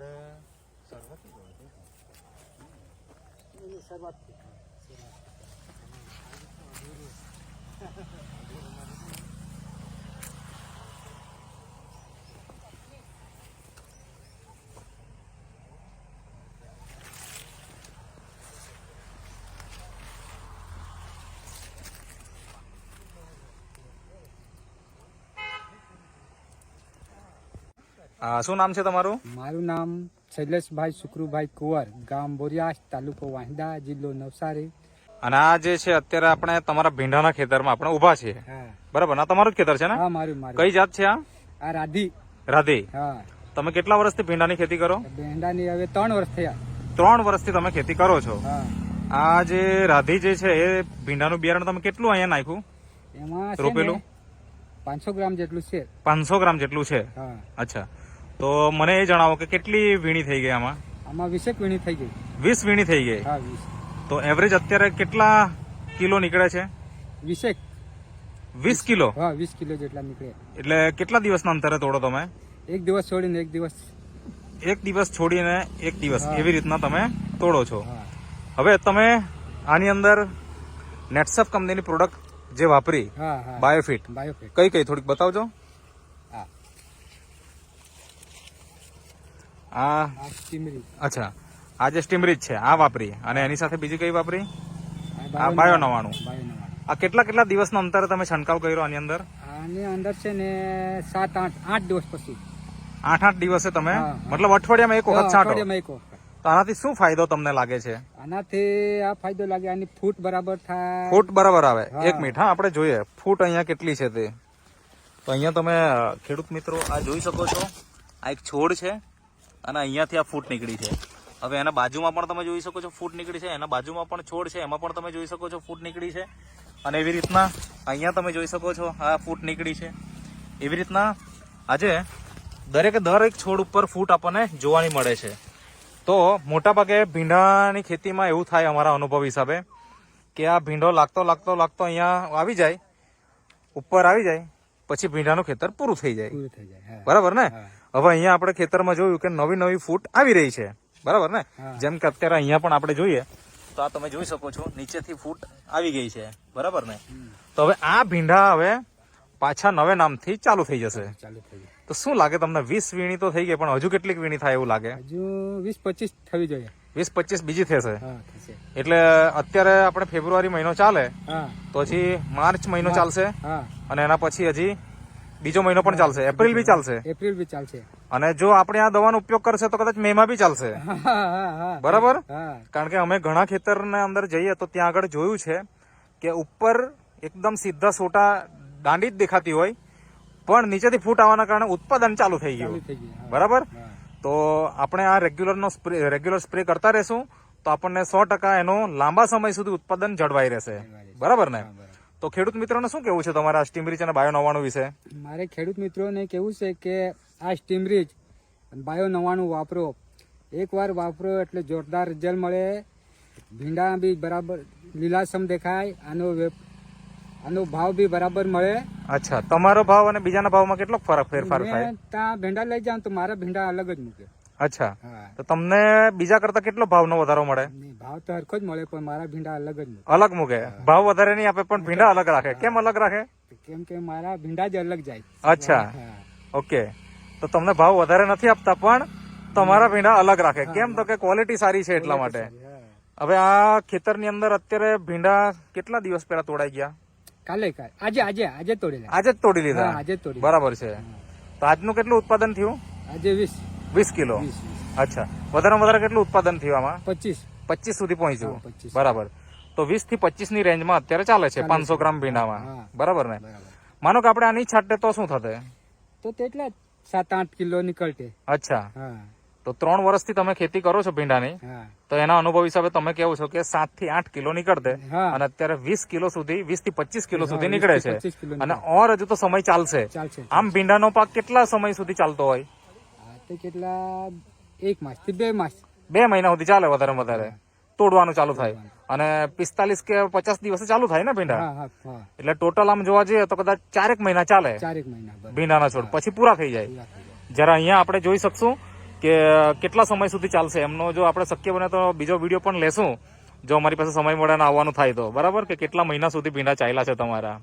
આપણે શરૂઆતથી જોવા શું નામ છે તમારું? મારું નામ શૈલેષભાઈ શુક્રુભાઈ કુંવર ગામ બોરિયા તાલુકો વાંદા જિલ્લો નવસારી. અને આ જે છે અત્યારે આપણે તમારા ભીંડાના ખેતરમાં આપણે ઊભા છીએ. બરાબર. ના તમારું જ ખેતર છે ને? હા મારું મારું. કઈ જાત છે આ? આ રાધી. રાધે. હા. તમે કેટલા વર્ષથી ભીંડાની ખેતી કરો? ભીંડાની હવે ત્રણ વર્ષ થયા. ત્રણ વર્ષથી તમે ખેતી કરો છો? આ જે રાધી જે છે એ ભીંડાનું બિયારણ તમે કેટલું અહીંયા નાખ્યું? એમાં રોપેલું? પાંચસો ગ્રામ જેટલું છે. પાંચસો ગ્રામ જેટલું છે? હા. અચ્છા. તો મને એ જણાવો કે કેટલી વીણી થઈ ગઈ આમાં? આમાં વીસેક વીણી થઈ ગઈ. વીસ વીણી થઈ ગઈ? હા વીસ. તો એવરેજ અત્યારે કેટલા કિલો નીકળે છે? વીસેક. વીસ કિલો? હા વીસ કિલો જેટલા નીકળે. એટલે કેટલા દિવસના અંતરે તોડો તમે? એક દિવસ છોડીને એક દિવસ. એક દિવસ છોડીને એક દિવસ એવી રીતના તમે તોડો છો. હવે તમે આની અંદર નેટસફ કંપનીની પ્રોડક્ટ જે વાપરી બાયોફિટ બાયોફિટ કઈ કઈ થોડીક બતાવજો. આ સ્ટીમરી અચ્છા. આ જે સ્ટીમરીજ છે આ વાપરી. અને એની સાથે બીજી કઈ વાપરી? આ બાયો નવાણું આ કેટલા કેટલા દિવસનો અંતરે તમે છંટકાવ કર્યો આની અંદર? આની અંદર છે ને સાત આઠ આઠ દિવસ પછી. આઠ આઠ દિવસે તમે. મતલબ અઠવાડિયામાં એક વખત છાંટો. એક વખત. તો આનાથી શું ફાયદો તમને લાગે છે? આનાથી આ ફાયદો લાગે આની ફૂટ બરાબર થાય. ફૂટ બરાબર આવે. એક મિનિટ હા આપણે જોઈએ. ફૂટ અહીંયા કેટલી છે તે? તો અહીંયા તમે ખેડૂત મિત્રો આ જોઈ શકો છો. આ એક છોડ છે. અને અહીંયાથી આ ફૂટ નીકળી છે. હવે એના બાજુમાં પણ તમે જોઈ શકો છો ફૂટ નીકળી છે, એના બાજુમાં પણ છોડ છે, એમાં પણ તમે જોઈ શકો છો ફૂટ નીકળી છે. અને એવી રીતના અહીંયા તમે જોઈ શકો છો આ ફૂટ નીકળી છે. એવી રીતના આજે દરેકે દરેક છોડ ઉપર ફૂટ આપણને જોવાની મળે છે. તો મોટાભાગે ભીંડાની ખેતીમાં એવું થાય અમારા અનુભવ હિસાબે કે આ ભીંડો લાગતો લાગતો લાગતો અહીંયા આવી જાય, ઉપર આવી જાય પછી ભીંડાનું ખેતર પૂરું થઈ જાય. થઈ જાય બરાબર ને? હવે અહીંયા આપણે ખેતરમાં જોયું કે નવી નવી ફૂટ આવી રહી છે. બરાબર ને? જેમ કે અત્યારે અહીંયા પણ આપણે જોઈએ તો આ તમે જોઈ શકો છો નીચેથી ફૂટ આવી ગઈ છે. બરાબર ને? તો હવે આ ભીંડા હવે પાછા નવે નામથી ચાલુ થઈ જશે. ચાલુ થઈ તો શું લાગે તમને વીસ વીણી તો થઈ ગઈ પણ હજુ કેટલીક વીણી થાય એવું લાગે? હજુ વીસ પચીસ થવી જોઈએ. વીસ પચીસ બીજી થશે? એટલે અત્યારે આપણે ફેબ્રુઆરી મહિનો ચાલે તો હજી માર્ચ મહિનો ચાલશે અને એના પછી હજી બીજો મહિનો પણ ચાલશે. એપ્રિલ બી ચાલશે. એપ્રિલ બી ચાલશે. અને જો આપણે આ દવાનો ઉપયોગ કરશે તો કદાચ મે માં બી ચાલશે. બરાબર? કારણ કે અમે ઘણા ખેતરના અંદર જઈએ તો ત્યાં આગળ જોયું છે કે ઉપર એકદમ સીધા સોટા દાંડી જ દેખાતી હોય પણ નીચેથી ફૂટ આવવાના કારણે ઉત્પાદન ચાલુ થઈ ગયું. બરાબર? તો આપણે આ રેગ્યુલરનો સ્પ્રે રેગ્યુલર સ્પ્રે કરતા રહેશું તો આપણને સો ટકા એનો લાંબા સમય સુધી ઉત્પાદન જળવાઈ રહેશે. બરાબર ને? તો ખેડૂત મિત્રોને શું કેવું છે તમારા સ્ટીમરીચ અને બાયો નવાણું વિશે? મારે ખેડૂત મિત્રોને કેવું છે કે આ સ્ટીમરીજ બાયો નવાણું વાપરો. એકવાર વાપરો એટલે જોરદાર રિઝલ્ટ મળે. ભીંડા બી બરાબર લીલાસમ દેખાય. આનો આનો ભાવ બી બરાબર મળે. અચ્છા તમારો ભાવ અને બીજાના ભાવમાં કેટલો ફરક ફેરફાર થાય? ત્યાં ભીંડા લઈ જાઉં તો મારા ભીંડા અલગ જ મૂકે. અચ્છા તો તમને બીજા કરતા કેટલો ભાવનો વધારો મળે? ભાવ તો હરખો જ મળે પણ મારા ભીંડા અલગ જ અલગ મૂકે? ભાવ વધારે નહીં આપે પણ ભીંડા અલગ રાખે. કેમ અલગ રાખે? કેમ કે મારા ભીંડા જ અલગ જાય. અચ્છા. ઓકે. તો તમને ભાવ વધારે નથી આપતા પણ તમારા ભીંડા અલગ રાખે. કેમ? તો કે ક્વોલિટી સારી છે એટલા માટે. હવે આ ખેતરની અંદર અત્યારે ભીંડા કેટલા દિવસ પહેલા તોડાઈ ગયા? કાલે કાલે. આજે આજે આજે લીધા આજે જ તોડી લીધા? આજે જ તોડી બરાબર છે. તો આજનું કેટલું ઉત્પાદન થયું? આજે વીસ. વીસ કિલો. અચ્છા. વધારે વધારે કેટલું ઉત્પાદન થયું આમાં? પચીસ. પચીસ સુધી પહોંચ્યું હા, 25. બરાબર. તો વીસથી પચીસની રેન્જમાં અત્યારે ચાલે છે પાંચસો ગ્રામ ભીંડામાં. બરાબર ને? માનો કે આપણે આની છાંટે તો શું થશે? તો તેટલા જ સાત આઠ કિલો નીકળતે અચ્છા. હા. તો ત્રણ વર્ષથી તમે ખેતી કરો છો ભીંડાની તો એના અનુભવ હિસાબે તમે કેવો છો કે સાતથી આઠ કિલો નીકળતે અને અત્યારે વીસ કિલો સુધી વીસથી પચીસ કિલો સુધી નીકળે છે. અને ઓર હજુ તો સમય ચાલશે. આમ ભીંડાનો પાક કેટલા સમય સુધી ચાલતો હોય? કેટલા એક માસથી બે માસ. બે મહિના સુધી ચાલે વધારે વધારે. તોડવાનું ચાલુ થાય. અને પિસ્તાલીસ કે પચાસ દિવસે ચાલુ થાય ને ભીંડા? એટલે ટોટલ આમ જોવા જઈએ તો કદાચ ચારેક મહિના ચાલે. ભીંડાના છોડ. પછી પૂરા થઈ જાય. પૂરા થઈ જાય. જરા અહીંયા આપણે જોઈ શકશું. કે કેટલા સમય સુધી ચાલશે? એમનો જો આપણે શક્ય બને તો બીજો વીડિયો પણ લેશું. જો અમારી પાસે સમય મળે આવવાનું થાય તો. બરાબર? કે કેટલા મહિના સુધી ભીંડા ચાલ્યા છે તમારા?